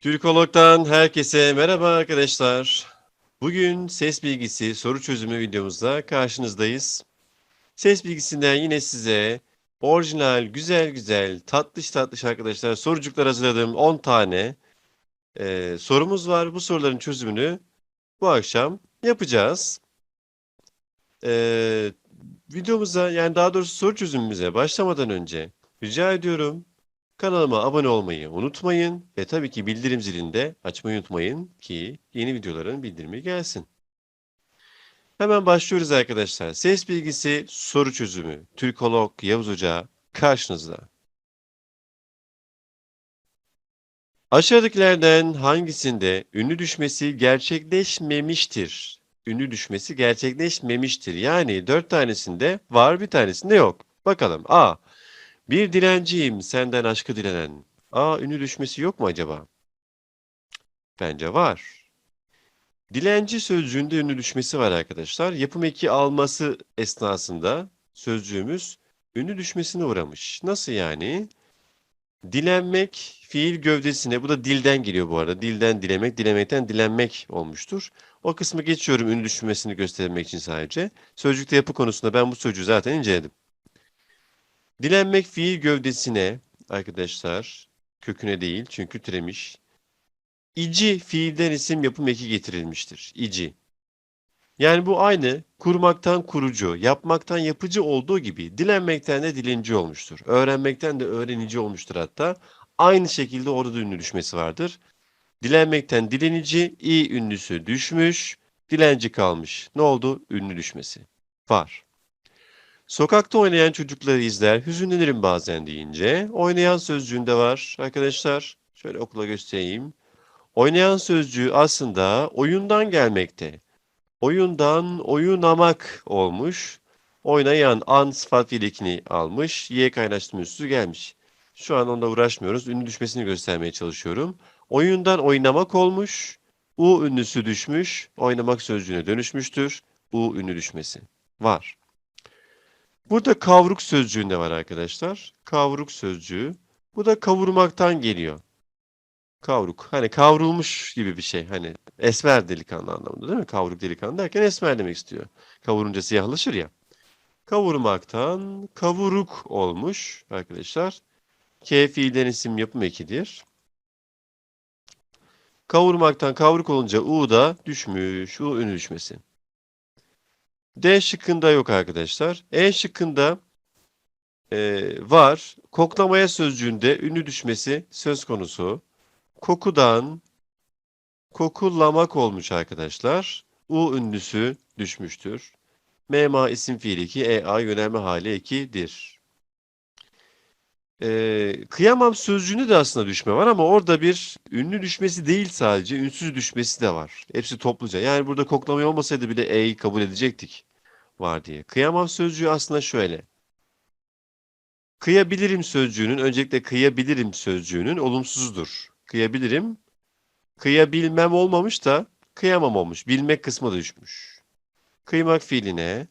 Türkolog'dan herkese merhaba arkadaşlar. Bugün ses bilgisi soru çözümü videomuzda karşınızdayız. Ses bilgisinden yine size orijinal, güzel güzel, tatlış tatlış arkadaşlar sorucuklar hazırladığım 10 tane e, sorumuz var. Bu soruların çözümünü bu akşam yapacağız. E, videomuza yani daha doğrusu soru çözümümüze başlamadan önce rica ediyorum Kanalıma abone olmayı unutmayın ve tabii ki bildirim zilini de açmayı unutmayın ki yeni videoların bildirimi gelsin. Hemen başlıyoruz arkadaşlar. Ses bilgisi soru çözümü. Türkolog Yavuz Hoca karşınızda. Aşağıdakilerden hangisinde ünlü düşmesi gerçekleşmemiştir? Ünlü düşmesi gerçekleşmemiştir. Yani dört tanesinde var bir tanesinde yok. Bakalım. A. Bir dilenciyim senden aşkı dilenen. Aa ünlü düşmesi yok mu acaba? Bence var. Dilenci sözcüğünde ünlü düşmesi var arkadaşlar. Yapım eki alması esnasında sözcüğümüz ünlü düşmesine uğramış. Nasıl yani? Dilenmek fiil gövdesine, bu da dilden geliyor bu arada. Dilden dilemek, dilemekten dilenmek olmuştur. O kısmı geçiyorum ünlü düşmesini göstermek için sadece. Sözcükte yapı konusunda ben bu sözcüğü zaten inceledim. Dilenmek fiil gövdesine arkadaşlar köküne değil çünkü türemiş. İci fiilden isim yapım eki getirilmiştir. İci. Yani bu aynı kurmaktan kurucu, yapmaktan yapıcı olduğu gibi dilenmekten de dilenci olmuştur. Öğrenmekten de öğrenici olmuştur hatta. Aynı şekilde orada da ünlü düşmesi vardır. Dilenmekten dilenici, i ünlüsü düşmüş, dilenci kalmış. Ne oldu? Ünlü düşmesi. Var. Sokakta oynayan çocukları izler, hüzünlenirim bazen deyince oynayan sözcüğünde var arkadaşlar. Şöyle okula göstereyim. Oynayan sözcüğü aslında oyundan gelmekte. Oyundan oyunamak olmuş. Oynayan an sıfat fiilikini almış. Y kaynaştırma üssü gelmiş. Şu an onda uğraşmıyoruz. Ünlü düşmesini göstermeye çalışıyorum. Oyundan oynamak olmuş. U ünlüsü düşmüş. Oynamak sözcüğüne dönüşmüştür. U ünlü düşmesi. Var. Burada kavruk sözcüğünde var arkadaşlar. Kavruk sözcüğü. Bu da kavurmaktan geliyor. Kavruk. Hani kavrulmuş gibi bir şey. Hani esmer delikanlı anlamında değil mi? Kavruk delikanlı derken esmer demek istiyor. Kavurunca siyahlaşır ya. Kavurmaktan kavuruk olmuş arkadaşlar. K fiilden isim yapım ekidir. Kavurmaktan kavruk olunca U da düşmüş. U ünlü düşmesi. D şıkkında yok arkadaşlar. E şıkkında e, var. Koklamaya sözcüğünde ünlü düşmesi söz konusu. Kokudan kokulamak olmuş arkadaşlar. U ünlüsü düşmüştür. Mema isim fiil 2, EA yönelme hali 2'dir. E, kıyamam sözcüğünde de aslında düşme var ama orada bir ünlü düşmesi değil sadece ünsüz düşmesi de var. Hepsi topluca. Yani burada koklamaya olmasaydı bile E'yi kabul edecektik var diye. Kıyamam sözcüğü aslında şöyle. Kıyabilirim sözcüğünün, öncelikle kıyabilirim sözcüğünün olumsuzudur. Kıyabilirim, kıyabilmem olmamış da kıyamam olmuş. Bilmek kısmı da düşmüş. Kıymak fiiline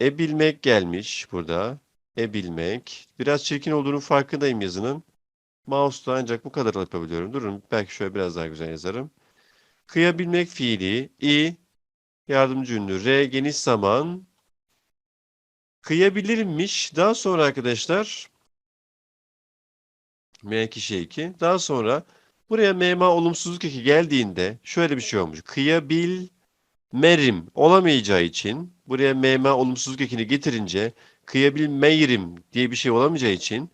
e bilmek gelmiş burada. E bilmek. Biraz çirkin olduğunun farkındayım yazının. Mouse'da ancak bu kadar yapabiliyorum. Durun belki şöyle biraz daha güzel yazarım. Kıyabilmek fiili i Yardımcı ünlü R geniş zaman kıyabilirmiş. Daha sonra arkadaşlar M kişi 2. Daha sonra buraya mema olumsuzluk eki geldiğinde şöyle bir şey olmuş. Kıyabil merim olamayacağı için buraya mema olumsuzluk ekini getirince kıyabilmeyrim diye bir şey olamayacağı için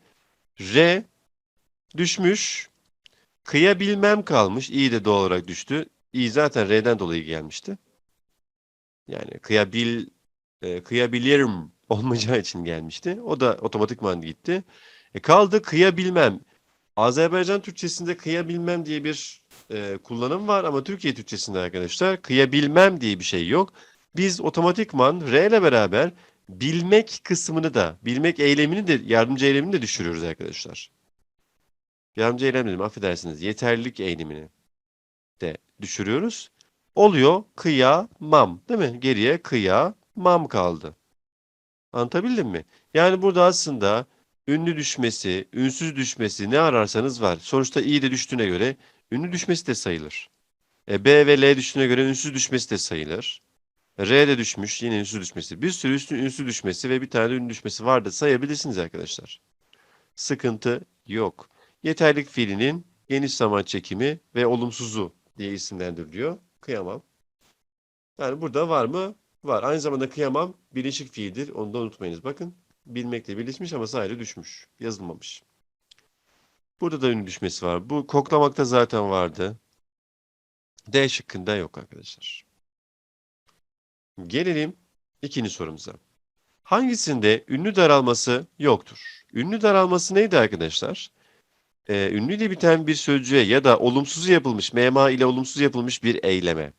R düşmüş. Kıyabilmem kalmış. İ de doğal olarak düştü. İ zaten R'den dolayı gelmişti. Yani kıyabil e, kıyabilirim olmayacağı için gelmişti. O da otomatikman gitti. E kaldı kıyabilmem. Azerbaycan Türkçesinde kıyabilmem diye bir e, kullanım var ama Türkiye Türkçesinde arkadaşlar kıyabilmem diye bir şey yok. Biz otomatikman R ile beraber bilmek kısmını da, bilmek eylemini de, yardımcı eylemini de düşürüyoruz arkadaşlar. Yardımcı eylem dedim affedersiniz. Yeterlilik eylemini de düşürüyoruz. Oluyor kıyamam değil mi? Geriye kıyamam kaldı. Anlatabildim mi? Yani burada aslında ünlü düşmesi, ünsüz düşmesi ne ararsanız var. Sonuçta i de düştüğüne göre ünlü düşmesi de sayılır. E, B ve L düştüğüne göre ünsüz düşmesi de sayılır. R düşmüş yine ünsüz düşmesi. Bir sürü üstü, ünsüz düşmesi ve bir tane ünlü düşmesi vardı sayabilirsiniz arkadaşlar. Sıkıntı yok. Yeterlik fiilinin geniş zaman çekimi ve olumsuzu diye isimlendiriliyor. Kıyamam. Yani burada var mı? Var. Aynı zamanda kıyamam birleşik fiildir. Onu da unutmayınız. Bakın bilmekle birleşmiş ama sadece düşmüş. Yazılmamış. Burada da ünlü düşmesi var. Bu koklamakta zaten vardı. D şıkkında yok arkadaşlar. Gelelim ikinci sorumuza. Hangisinde ünlü daralması yoktur? Ünlü daralması neydi arkadaşlar? Ee, ünlü ile biten bir sözcüğe ya da olumsuz yapılmış, mema ile olumsuz yapılmış bir eyleme.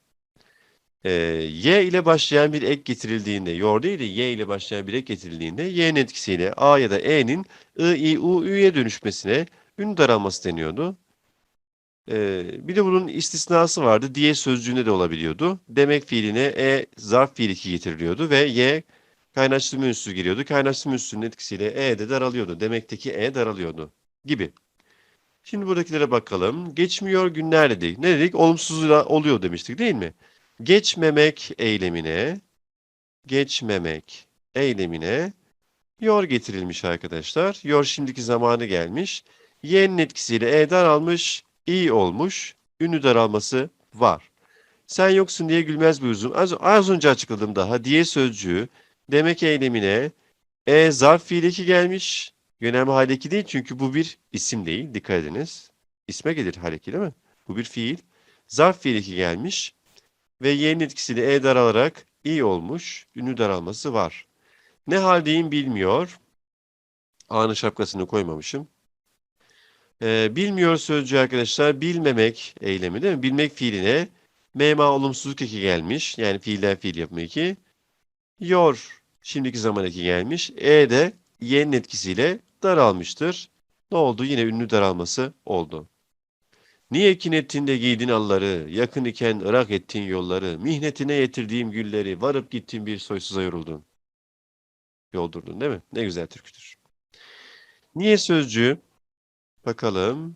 Ee, y ile başlayan bir ek getirildiğinde, yor değil de y ile başlayan bir ek getirildiğinde y'nin etkisiyle a ya da e'nin i, i, u, ü'ye dönüşmesine ünlü daralması deniyordu. Ee, bir de bunun istisnası vardı. Diye sözcüğünde de olabiliyordu. Demek fiiline e zarf fiil eki getiriliyordu ve y kaynaştırma ünsüzü geliyordu. Kaynaştırma ünsüzünün etkisiyle e de daralıyordu. Demekteki e daralıyordu gibi. Şimdi buradakilere bakalım. Geçmiyor günler dedik. Ne dedik? Olumsuzluğa oluyor demiştik değil mi? Geçmemek eylemine geçmemek eylemine yor getirilmiş arkadaşlar. Yor şimdiki zamanı gelmiş. Y'nin etkisiyle e daralmış, i olmuş. Ünlü daralması var. Sen yoksun diye gülmez bir uzun. Az, az önce açıkladım daha. Diye sözcüğü demek eylemine e zarf fiildeki gelmiş. Yönelme haleki değil çünkü bu bir isim değil. Dikkat ediniz. İsme gelir haleki değil mi? Bu bir fiil. Zarf fiildeki gelmiş ve y'nin etkisiyle e daralarak i olmuş. Ünlü daralması var. Ne haldeyim bilmiyor. A'nın şapkasını koymamışım. Ee, bilmiyor sözcüğü arkadaşlar bilmemek eylemi değil mi? Bilmek fiiline mema olumsuzluk eki gelmiş. Yani fiilden fiil yapma eki. Yor şimdiki zaman eki gelmiş. E de y'nin etkisiyle daralmıştır. Ne oldu? Yine ünlü daralması oldu. Niye kin ettin de giydin alları, yakın iken ırak ettin yolları, mihnetine yetirdiğim gülleri, varıp gittin bir soysuza yoruldun. Yoldurdun değil mi? Ne güzel türküdür. Niye sözcüğü? Bakalım.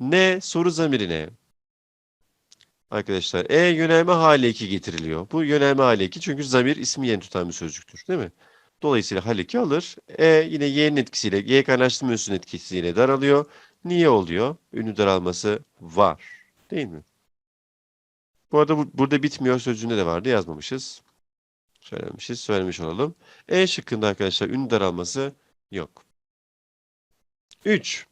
Ne soru zamirine. Arkadaşlar E yönelme hali 2 getiriliyor. Bu yönelme hali 2 çünkü zamir ismi yeni tutan bir sözcüktür değil mi? Dolayısıyla hal 2 alır. E yine y'nin etkisiyle, y kaynaştırma ünsünün etkisiyle daralıyor. Niye oluyor? Ünlü daralması var. Değil mi? Bu arada bu, burada bitmiyor sözcüğünde de vardı yazmamışız. Söylemişiz, söylemiş olalım. E şıkkında arkadaşlar ünlü daralması yok. 3.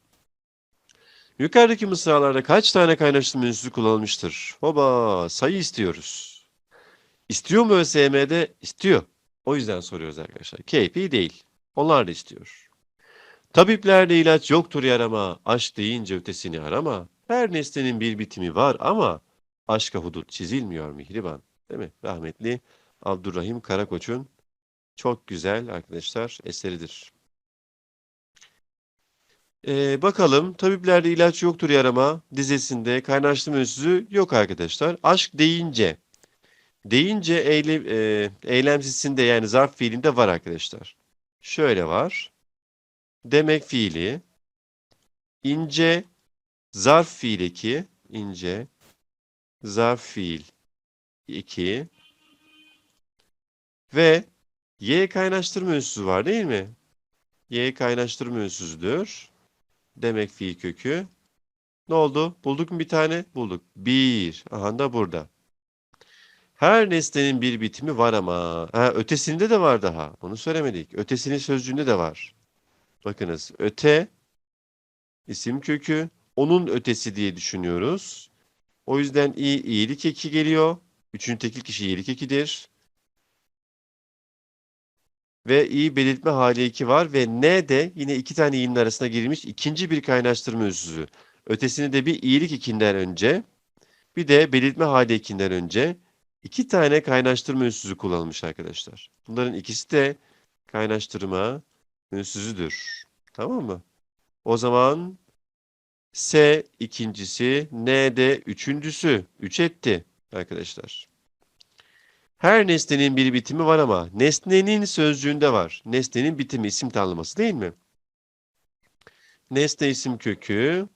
Yukarıdaki mısralarda kaç tane kaynaştırma ünsüzü kullanılmıştır? Hoba sayı istiyoruz. İstiyor mu ÖSYM'de? İstiyor. O yüzden soruyoruz arkadaşlar. KP değil. Onlar da istiyor. Tabiplerde ilaç yoktur yarama, aşk deyince ötesini arama. Her nesnenin bir bitimi var ama aşka hudut çizilmiyor mihriban. Değil mi? Rahmetli Abdurrahim Karakoç'un çok güzel arkadaşlar eseridir. Ee, bakalım tabiplerde ilaç yoktur yarama dizesinde kaynaştırma ünsüzü yok arkadaşlar. Aşk deyince deyince eylem, e, eylemsizinde yani zarf fiilinde var arkadaşlar. Şöyle var. Demek fiili ince zarf fiil 2 ince zarf fiil 2 ve y kaynaştırma ünsüzü var değil mi? Y kaynaştırma ünsüzüdür. Demek fiil kökü. Ne oldu? Bulduk mu bir tane? Bulduk. Bir. Aha da burada. Her nesnenin bir bitimi var ama. Ha, ötesinde de var daha. Onu söylemedik. Ötesinin sözcüğünde de var. Bakınız. Öte isim kökü. Onun ötesi diye düşünüyoruz. O yüzden i iyilik eki geliyor. Üçüncü tekil kişi iyilik ekidir. Ve i belirtme hali 2 var ve n de yine iki tane i'nin arasına girilmiş ikinci bir kaynaştırma ünsüzü. Ötesini de bir iyilik ikinden önce bir de belirtme hali ikinden önce iki tane kaynaştırma ünsüzü kullanılmış arkadaşlar. Bunların ikisi de kaynaştırma ünsüzüdür. Tamam mı? O zaman S ikincisi, N de üçüncüsü. Üç etti arkadaşlar. Her nesnenin bir bitimi var ama nesnenin sözcüğünde var. Nesnenin bitimi isim tanımlaması değil mi? Nesne isim kökü.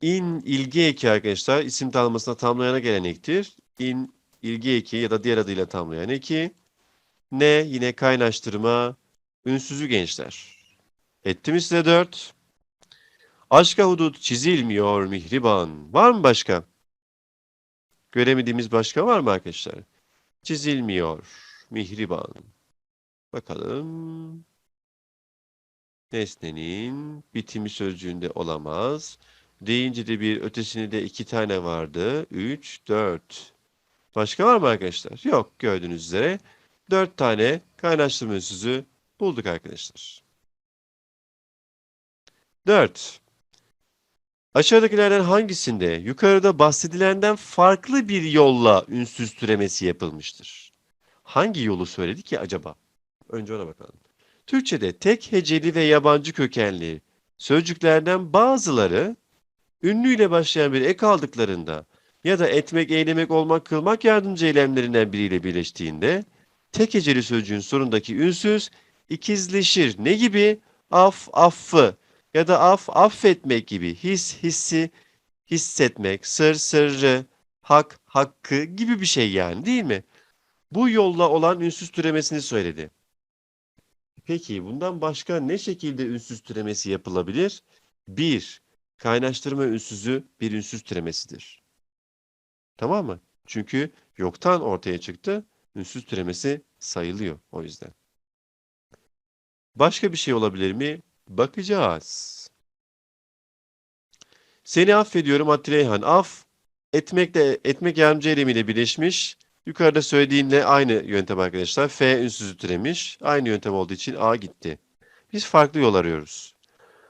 İn ilgi eki arkadaşlar isim tanımlamasına tamlayana gelen ektir. İn ilgi eki ya da diğer adıyla tamlayan eki. Ne yine kaynaştırma ünsüzü gençler. Etti mi size dört? Aşka hudut çizilmiyor mihriban. Var mı başka? Göremediğimiz başka var mı arkadaşlar? Çizilmiyor mihriban. Bakalım. Nesnenin bitimi sözcüğünde olamaz. Deyince de bir ötesini de iki tane vardı. Üç, dört. Başka var mı arkadaşlar? Yok gördüğünüz üzere. Dört tane kaynaştırma ünsüzü bulduk arkadaşlar. Dört. Aşağıdakilerden hangisinde yukarıda bahsedilenden farklı bir yolla ünsüz türemesi yapılmıştır? Hangi yolu söyledi ki acaba? Önce ona bakalım. Türkçe'de tek heceli ve yabancı kökenli sözcüklerden bazıları ünlüyle başlayan bir ek aldıklarında ya da etmek, eylemek, olmak, kılmak yardımcı eylemlerinden biriyle birleştiğinde tek heceli sözcüğün sonundaki ünsüz ikizleşir. Ne gibi? Af, affı ya da af, affetmek gibi his, hissi, hissetmek, sır, sırrı, hak, hakkı gibi bir şey yani değil mi? Bu yolla olan ünsüz türemesini söyledi. Peki bundan başka ne şekilde ünsüz türemesi yapılabilir? 1. Kaynaştırma ünsüzü bir ünsüz türemesidir. Tamam mı? Çünkü yoktan ortaya çıktı. Ünsüz türemesi sayılıyor o yüzden. Başka bir şey olabilir mi? Bakacağız. Seni affediyorum Atilleyhan. Af etmekle etmek yardımcı eylemiyle birleşmiş. Yukarıda söylediğinle aynı yöntem arkadaşlar. F ünsüzü türemiş. Aynı yöntem olduğu için A gitti. Biz farklı yol arıyoruz.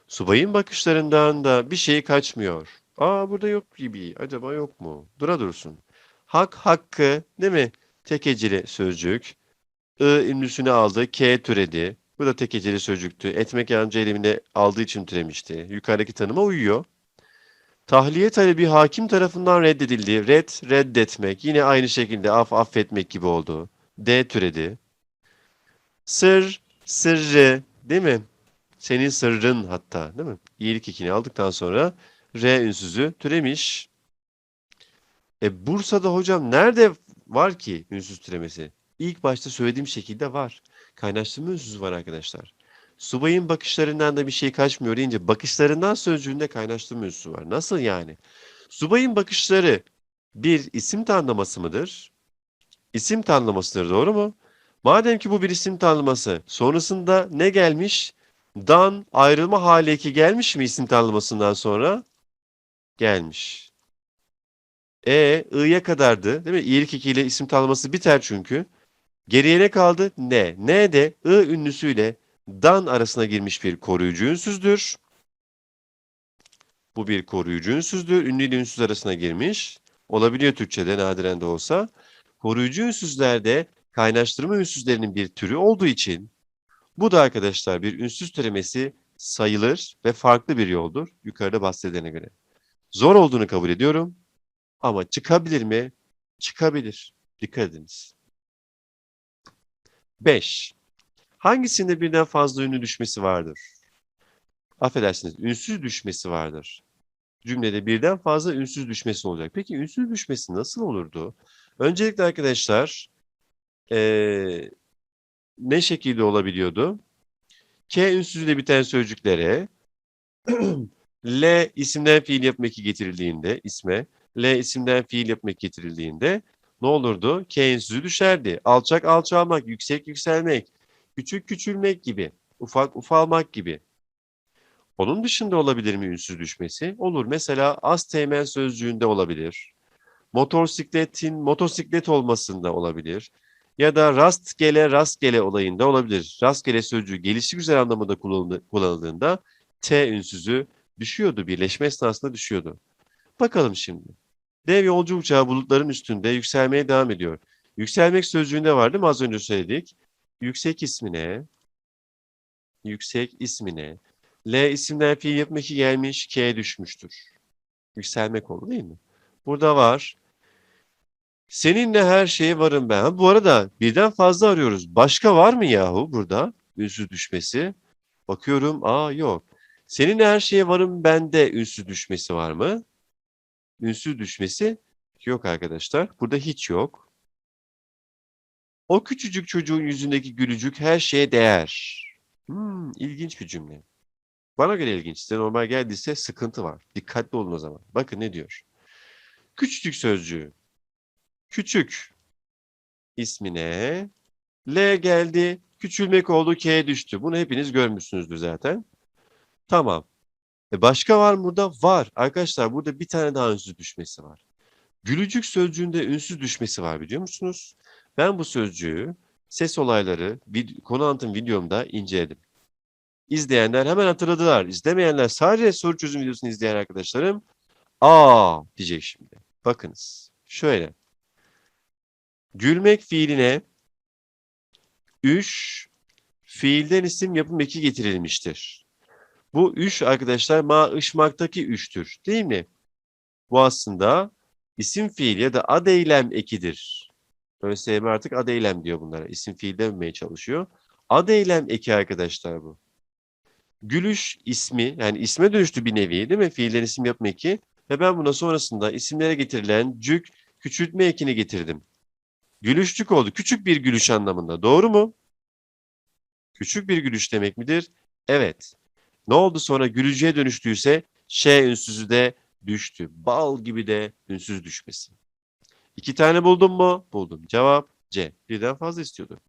Subayın bakışlarından da bir şey kaçmıyor. Aa burada yok gibi. Acaba yok mu? Dura dursun. Hak hakkı değil mi? Tek heceli sözcük. I ünlüsünü aldı. K türedi. Bu da tek heceli sözcüktü. Etmek yardımcı eylemini aldığı için türemişti. Yukarıdaki tanıma uyuyor. Tahliye talebi hakim tarafından reddedildi. Red, reddetmek. Yine aynı şekilde af, affetmek gibi oldu. D türedi. Sır, sırrı değil mi? Senin sırrın hatta değil mi? İyilik ekini aldıktan sonra R ünsüzü türemiş. E Bursa'da hocam nerede var ki ünsüz türemesi? İlk başta söylediğim şekilde var. Kaynaştırma ünsüzü var arkadaşlar. Subayın bakışlarından da bir şey kaçmıyor deyince bakışlarından sözcüğünde kaynaştırma üssü var. Nasıl yani? Subayın bakışları bir isim tanımlaması mıdır? İsim tanımlamasıdır doğru mu? Madem ki bu bir isim tanımlaması sonrasında ne gelmiş? Dan ayrılma hali eki gelmiş mi isim tanımlamasından sonra? Gelmiş. E, i'ya kadardı değil mi? İyilik ekiyle isim tanımlaması biter çünkü. Geriye ne kaldı? Ne. Ne de I ünlüsüyle dan arasına girmiş bir koruyucu ünsüzdür. Bu bir koruyucu ünsüzdür. Ünlü ile ünsüz arasına girmiş. Olabiliyor Türkçe'de nadiren de olsa. Koruyucu ünsüzlerde kaynaştırma ünsüzlerinin bir türü olduğu için bu da arkadaşlar bir ünsüz türemesi sayılır ve farklı bir yoldur yukarıda bahsedene göre. Zor olduğunu kabul ediyorum ama çıkabilir mi? Çıkabilir. Dikkat ediniz. 5. Hangisinde birden fazla ünlü düşmesi vardır? Affedersiniz, ünsüz düşmesi vardır. Cümlede birden fazla ünsüz düşmesi olacak. Peki ünsüz düşmesi nasıl olurdu? Öncelikle arkadaşlar ee, ne şekilde olabiliyordu? K ünsüzüyle biten sözcüklere L isimden fiil yapma eki getirildiğinde isme, L isimden fiil yapma eki getirildiğinde ne olurdu? K ünsüzü düşerdi. Alçak alçalmak, yüksek yükselmek, küçük küçülmek gibi, ufak ufalmak gibi. Onun dışında olabilir mi ünsüz düşmesi? Olur. Mesela az teğmen sözcüğünde olabilir. Motosikletin motosiklet olmasında olabilir. Ya da rastgele rastgele olayında olabilir. Rastgele sözcüğü gelişi güzel anlamında kullanıldığında T ünsüzü düşüyordu. Birleşme esnasında düşüyordu. Bakalım şimdi. Dev yolcu uçağı bulutların üstünde yükselmeye devam ediyor. Yükselmek sözcüğünde var değil mi? Az önce söyledik. Yüksek ismine yüksek ismine L isimden fiil yapmak ki gelmiş K düşmüştür. Yükselmek oldu değil mi? Burada var. Seninle her şeye varım ben. Bu arada birden fazla arıyoruz. Başka var mı yahu burada? Ünsüz düşmesi. Bakıyorum. Aa yok. Seninle her şeye varım bende ünsüz düşmesi var mı? Ünsüz düşmesi yok arkadaşlar. Burada hiç yok. O küçücük çocuğun yüzündeki gülücük her şeye değer. Hmm, ilginç bir cümle. Bana göre ilginç. Size normal geldiyse sıkıntı var. Dikkatli olun o zaman. Bakın ne diyor. Küçücük sözcüğü. Küçük ismine L geldi. Küçülmek oldu. K düştü. Bunu hepiniz görmüşsünüzdür zaten. Tamam. E başka var mı burada? Var. Arkadaşlar burada bir tane daha ünsüz düşmesi var. Gülücük sözcüğünde ünsüz düşmesi var biliyor musunuz? Ben bu sözcüğü ses olayları vid- konu anlatım videomda inceledim. İzleyenler hemen hatırladılar. İzlemeyenler sadece soru çözüm videosunu izleyen arkadaşlarım aa diyecek şimdi. Bakınız. Şöyle. Gülmek fiiline üş fiilden isim yapım eki getirilmiştir. Bu üş arkadaşlar ma ışmaktaki üçtür. Değil mi? Bu aslında isim fiil ya da ad eylem ekidir. ÖSYM artık ad eylem diyor bunlara. İsim fiil dememeye çalışıyor. Ad eylem eki arkadaşlar bu. Gülüş ismi yani isme dönüştü bir nevi değil mi? Fiilden isim yapma eki. Ve ben buna sonrasında isimlere getirilen cük küçültme ekini getirdim. Gülüşçük oldu. Küçük bir gülüş anlamında. Doğru mu? Küçük bir gülüş demek midir? Evet. Ne oldu sonra gülücüğe dönüştüyse ş ünsüzü de düştü. Bal gibi de ünsüz düşmesi. İki tane buldum mu? Buldum. Cevap C. Birden fazla istiyordu.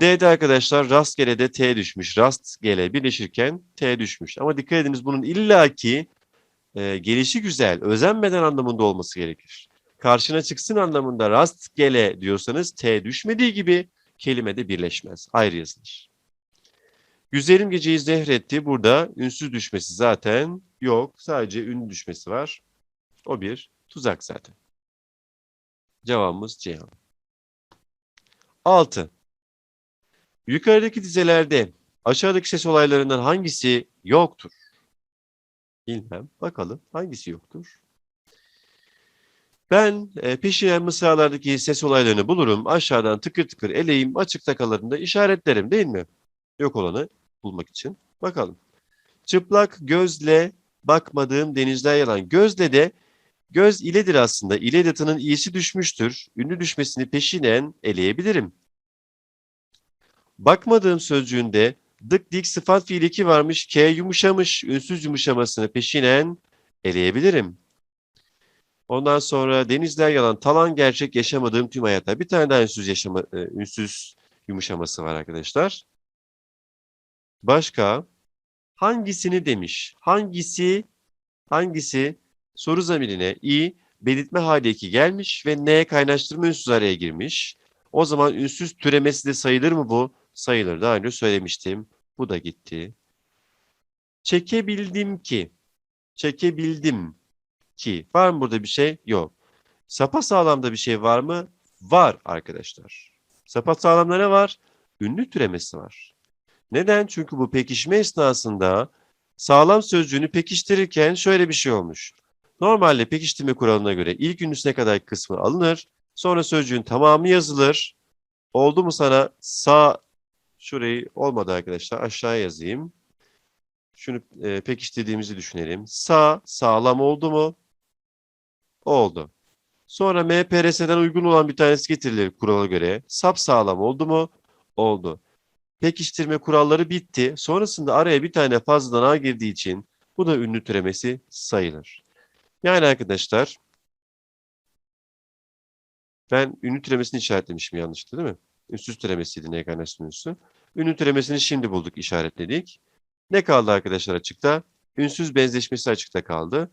D'de arkadaşlar rastgele de T düşmüş. Rastgele birleşirken T düşmüş. Ama dikkat ediniz bunun illaki e, gelişi güzel, özenmeden anlamında olması gerekir. Karşına çıksın anlamında rastgele diyorsanız T düşmediği gibi kelime de birleşmez. Ayrı yazılır. Güzelim geceyi zehretti. Burada ünsüz düşmesi zaten yok. Sadece ün düşmesi var. O bir tuzak zaten. Cevabımız Ceyhan. 6. Yukarıdaki dizelerde aşağıdaki ses olaylarından hangisi yoktur? Bilmem. Bakalım hangisi yoktur? Ben e, peşinen mısralardaki ses olaylarını bulurum. Aşağıdan tıkır tıkır eleyim. Açıkta kalarında işaretlerim değil mi? Yok olanı bulmak için. Bakalım. Çıplak gözle bakmadığım denizler yalan. Gözle de göz iledir aslında. İle edatının iyisi düşmüştür. Ünlü düşmesini peşinen eleyebilirim. Bakmadığım sözcüğünde dık dik sıfat fiil eki varmış. K yumuşamış. Ünsüz yumuşamasını peşinen eleyebilirim. Ondan sonra denizler yalan, talan gerçek yaşamadığım tüm hayatta. Bir tane daha ünsüz yaşama, e, ünsüz yumuşaması var arkadaşlar. Başka hangisini demiş? Hangisi hangisi soru zamirine i belirtme hali gelmiş ve n kaynaştırma ünsüz araya girmiş. O zaman ünsüz türemesi de sayılır mı bu? Sayılır. Daha önce söylemiştim. Bu da gitti. Çekebildim ki. Çekebildim ki. Var mı burada bir şey? Yok. Sapa sağlamda bir şey var mı? Var arkadaşlar. Sapa sağlamda ne var? Ünlü türemesi var. Neden? Çünkü bu pekişme esnasında sağlam sözcüğünü pekiştirirken şöyle bir şey olmuş. Normalde pekiştirme kuralına göre ilk ünlüsüne kadar kısmı alınır. Sonra sözcüğün tamamı yazılır. Oldu mu sana sağ şurayı olmadı arkadaşlar aşağıya yazayım. Şunu e, pekiştirdiğimizi düşünelim. Sağ sağlam oldu mu? Oldu. Sonra MPRS'den uygun olan bir tanesi getirilir kurala göre. Sap sağlam oldu mu? Oldu. Pekiştirme kuralları bitti. Sonrasında araya bir tane fazladan A girdiği için bu da ünlü türemesi sayılır. Yani arkadaşlar ben ünlü türemesini işaretlemişim yanlıştı değil mi? Ünsüz türemesiydi ne ünsü. Ünlü türemesini şimdi bulduk işaretledik. Ne kaldı arkadaşlar açıkta? Ünsüz benzeşmesi açıkta kaldı.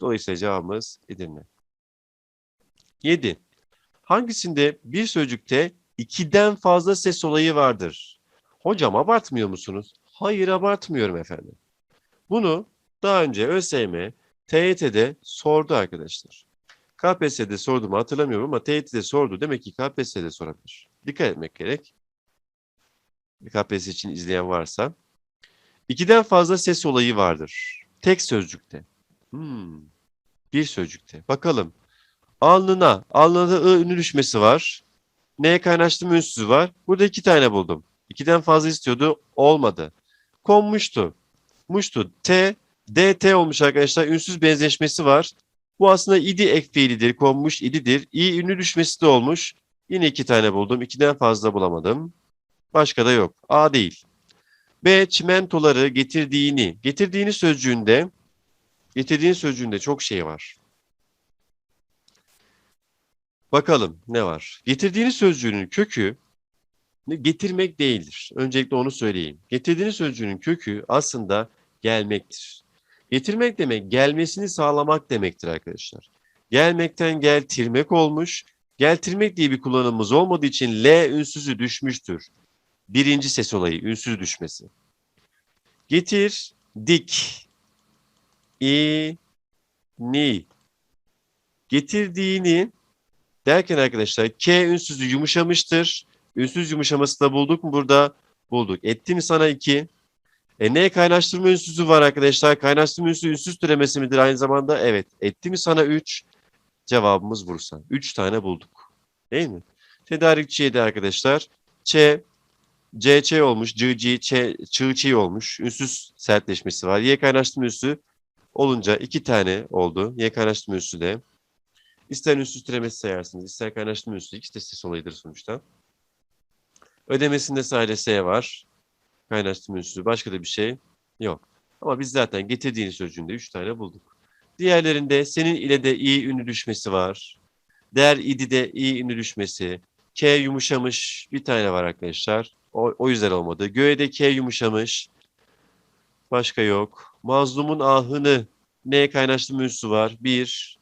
Dolayısıyla cevabımız Edirne. 7. Hangisinde bir sözcükte ikiden fazla ses olayı vardır? Hocam abartmıyor musunuz? Hayır abartmıyorum efendim. Bunu daha önce ÖSYM TYT'de sordu arkadaşlar. KPSS'de sordu mu hatırlamıyorum ama TYT'de sordu. Demek ki KPSS'de sorabilir. Dikkat etmek gerek. KPSS için izleyen varsa. İkiden fazla ses olayı vardır. Tek sözcükte. Hmm. Bir sözcükte. Bakalım. Alnına. Alnına da ı ünlü düşmesi var. N kaynaştırma ünsüzü var. Burada iki tane buldum. İkiden fazla istiyordu. Olmadı. Konmuştu. Muştu. T. DT olmuş arkadaşlar. Ünsüz benzeşmesi var. Bu aslında idi ek fiilidir. Konmuş ididir. İ ünlü düşmesi de olmuş. Yine iki tane buldum. İkiden fazla bulamadım. Başka da yok. A değil. B. Çimentoları getirdiğini. Getirdiğini sözcüğünde getirdiğini sözcüğünde çok şey var. Bakalım ne var? Getirdiğini sözcüğünün kökü getirmek değildir. Öncelikle onu söyleyeyim. Getirdiğini sözcüğünün kökü aslında gelmektir. Getirmek demek gelmesini sağlamak demektir arkadaşlar. Gelmekten geltirmek olmuş. Geltirmek diye bir kullanımımız olmadığı için L ünsüzü düşmüştür. Birinci ses olayı ünsüz düşmesi. Getir, dik, i, ni. Getirdiğini derken arkadaşlar K ünsüzü yumuşamıştır. Ünsüz yumuşaması da bulduk mu burada? Bulduk. Etti mi sana 2? E ne kaynaştırma ünsüzü var arkadaşlar? Kaynaştırma ünsüzü ünsüz türemesi midir aynı zamanda? Evet. Etti mi sana 3? Cevabımız Bursa. 3 tane bulduk. Değil mi? Tedarikçiye de arkadaşlar Ç, CC olmuş, CC, Ç, Çığ, Çi olmuş. Ünsüz sertleşmesi var. Y kaynaştırma üssü olunca 2 tane oldu. Y kaynaştırma üssü de. İster ünsüz türemesi sayarsınız, ister kaynaştırma üssü. İkisi de olayıdır sonuçta. Ödemesinde sadece S var. Kaynaştırma ünsüzü. Başka da bir şey yok. Ama biz zaten getirdiğini sözcüğünde 3 tane bulduk. Diğerlerinde senin ile de i ünlü düşmesi var. Der idi de i ünlü düşmesi. K yumuşamış bir tane var arkadaşlar. O, o yüzden olmadı. Göğe de K yumuşamış. Başka yok. Mazlumun ahını N kaynaştırma üssü var. Bir.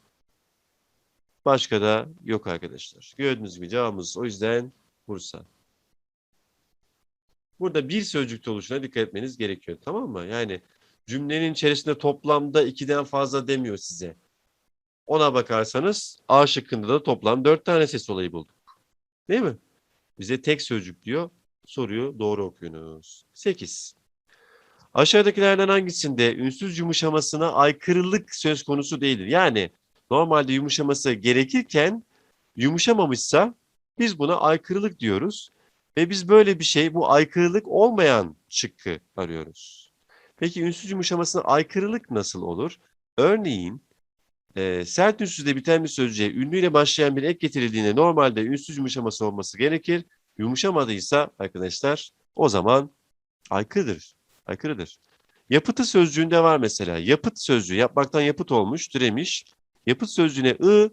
Başka da yok arkadaşlar. Gördüğünüz gibi cevabımız o yüzden Bursa. Burada bir sözcükte oluşuna dikkat etmeniz gerekiyor. Tamam mı? Yani cümlenin içerisinde toplamda ikiden fazla demiyor size. Ona bakarsanız A şıkkında da toplam dört tane ses olayı bulduk. Değil mi? Bize tek sözcük diyor. Soruyu doğru okuyunuz. 8. Aşağıdakilerden hangisinde ünsüz yumuşamasına aykırılık söz konusu değildir? Yani normalde yumuşaması gerekirken yumuşamamışsa biz buna aykırılık diyoruz. Ve biz böyle bir şey, bu aykırılık olmayan şıkkı arıyoruz. Peki ünsüz yumuşamasına aykırılık nasıl olur? Örneğin e, sert ünsüzle biten bir sözcüğe ünlüyle başlayan bir ek getirildiğinde normalde ünsüz yumuşaması olması gerekir. Yumuşamadıysa arkadaşlar o zaman aykırıdır. Aykırıdır. Yapıtı sözcüğünde var mesela. Yapıt sözcüğü yapmaktan yapıt olmuş, türemiş. Yapıt sözcüğüne ı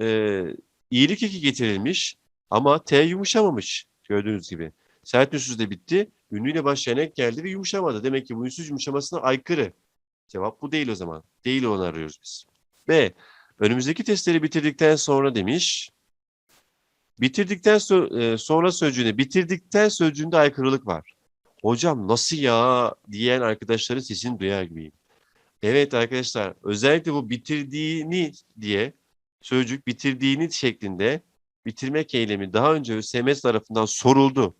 e, iyilik eki getirilmiş ama t yumuşamamış. Gördüğünüz gibi. Sert ünsüz de bitti. Ünlüyle başlayan ek geldi ve yumuşamadı. Demek ki bu ünsüz yumuşamasına aykırı. Cevap bu değil o zaman. Değil onu arıyoruz biz. B. Önümüzdeki testleri bitirdikten sonra demiş. Bitirdikten so e, sonra sözcüğüne bitirdikten sözcüğünde aykırılık var. Hocam nasıl ya diyen arkadaşların sesini duyar gibiyim. Evet arkadaşlar özellikle bu bitirdiğini diye sözcük bitirdiğini şeklinde bitirmek eylemi daha önce ÖSYM tarafından soruldu.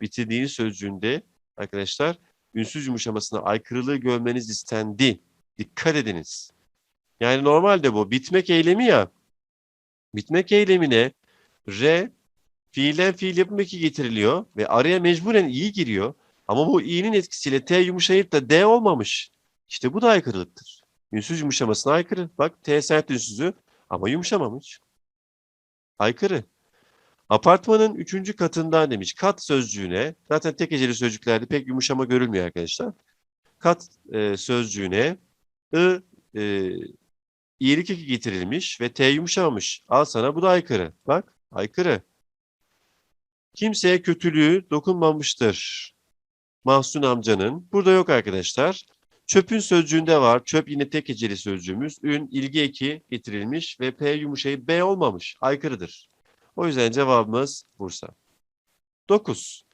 Bitirdiğini sözcüğünde arkadaşlar ünsüz yumuşamasına aykırılığı görmeniz istendi. Dikkat ediniz. Yani normalde bu bitmek eylemi ya. Bitmek eylemine R fiilden fiil yapım eki getiriliyor ve araya mecburen i giriyor. Ama bu i'nin etkisiyle t yumuşayıp da d olmamış. İşte bu da aykırılıktır. Ünsüz yumuşamasına aykırı. Bak t sert ünsüzü ama yumuşamamış. Aykırı. Apartmanın üçüncü katından demiş. Kat sözcüğüne, zaten tek heceli sözcüklerde pek yumuşama görülmüyor arkadaşlar. Kat e, sözcüğüne ı e, iyilik eki getirilmiş ve t yumuşamamış. Al sana bu da aykırı. Bak aykırı. Kimseye kötülüğü dokunmamıştır. Mahsun amcanın. Burada yok arkadaşlar. Çöpün sözcüğünde var. Çöp yine tek heceli sözcüğümüz. Ün, ilgi eki getirilmiş ve P yumuşayıp B olmamış. Aykırıdır. O yüzden cevabımız Bursa. 9.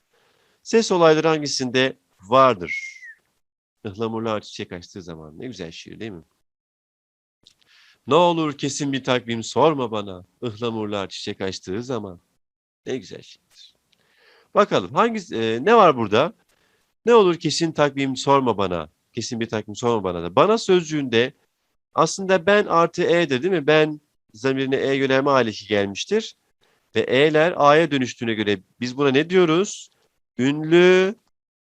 Ses olayları hangisinde vardır? Ihlamurlar çiçek açtığı zaman. Ne güzel şiir değil mi? Ne olur kesin bir takvim sorma bana. Ihlamurlar çiçek açtığı zaman. Ne güzel şiir. Bakalım hangisi e, ne var burada? Ne olur kesin takvim sorma bana. Kesin bir takvim sorma bana da. Bana sözcüğünde aslında ben artı e'dir değil mi? Ben zamirine e yönelme hali 2 gelmiştir. Ve e'ler a'ya dönüştüğüne göre biz buna ne diyoruz? Ünlü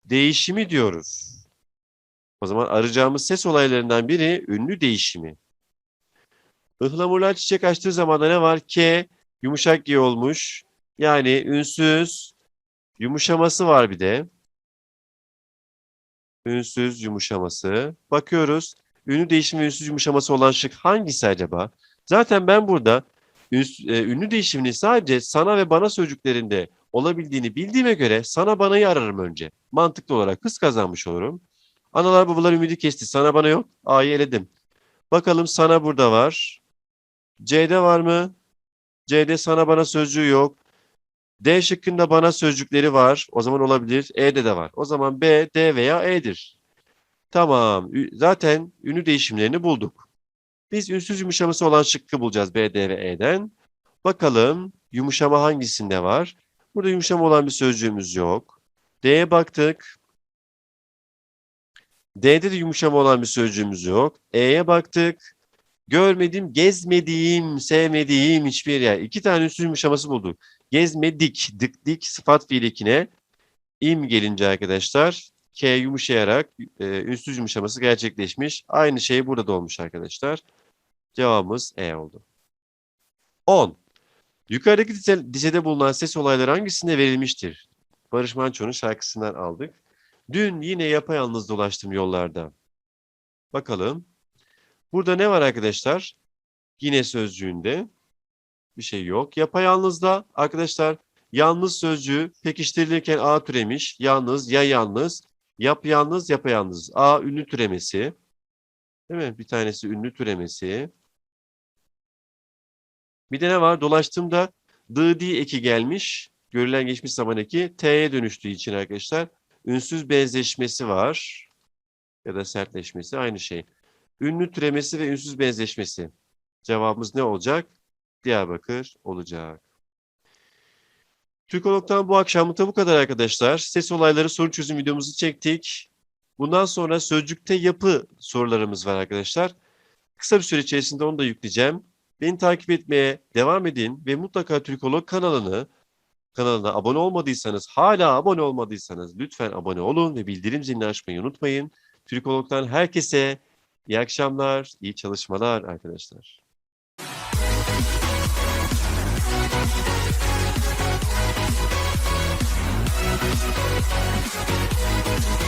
değişimi diyoruz. O zaman arayacağımız ses olaylarından biri ünlü değişimi. Ihlamurlar çiçek açtığı zaman da ne var? K yumuşak G olmuş. Yani ünsüz yumuşaması var bir de. Ünsüz yumuşaması. Bakıyoruz. Ünlü değişimi ve ünsüz yumuşaması olan şık hangisi acaba? Zaten ben burada e, ünlü değişiminin sadece sana ve bana sözcüklerinde olabildiğini bildiğime göre sana banayı ararım önce. Mantıklı olarak hız kazanmış olurum. Analar babalar ümidi kesti. Sana bana yok. A'yı eledim. Bakalım sana burada var. C'de var mı? C'de sana bana sözcüğü yok. D şıkkında bana sözcükleri var. O zaman olabilir. E'de de var. O zaman B, D veya E'dir. Tamam. Zaten ünlü değişimlerini bulduk. Biz ünsüz yumuşaması olan şıkkı bulacağız B, D ve E'den. Bakalım yumuşama hangisinde var? Burada yumuşama olan bir sözcüğümüz yok. D'ye baktık. D'de de yumuşama olan bir sözcüğümüz yok. E'ye baktık. Görmedim, gezmediğim, sevmediğim hiçbir yer. İki tane ünsüz yumuşaması bulduk. Gezmedik, dık dik sıfat fiil ekine im gelince arkadaşlar K yumuşayarak e, ünsüz yumuşaması gerçekleşmiş. Aynı şey burada da olmuş arkadaşlar. Cevabımız E oldu. 10. Yukarıdaki dize, dizede bulunan ses olayları hangisinde verilmiştir? Barış Manço'nun şarkısından aldık. Dün yine yapayalnız dolaştım yollarda. Bakalım. Burada ne var arkadaşlar? Yine sözcüğünde bir şey yok. Yapayalnızda arkadaşlar yalnız sözcüğü pekiştirilirken A türemiş. Yalnız, ya yalnız, yap yalnız, yapayalnız. A ünlü türemesi. Değil mi? Bir tanesi ünlü türemesi. Bir de ne var? Dolaştığımda dı di eki gelmiş. Görülen geçmiş zaman eki t'ye dönüştüğü için arkadaşlar ünsüz benzeşmesi var. Ya da sertleşmesi aynı şey. Ünlü türemesi ve ünsüz benzeşmesi. Cevabımız ne olacak? Diyarbakır olacak. Türkolog'dan bu akşamlık da bu kadar arkadaşlar. Ses olayları soru çözüm videomuzu çektik. Bundan sonra sözcükte yapı sorularımız var arkadaşlar. Kısa bir süre içerisinde onu da yükleyeceğim. Beni takip etmeye devam edin ve mutlaka Türkolog kanalını kanalına abone olmadıysanız, hala abone olmadıysanız lütfen abone olun ve bildirim zilini açmayı unutmayın. Türkolog'dan herkese iyi akşamlar, iyi çalışmalar arkadaşlar. Música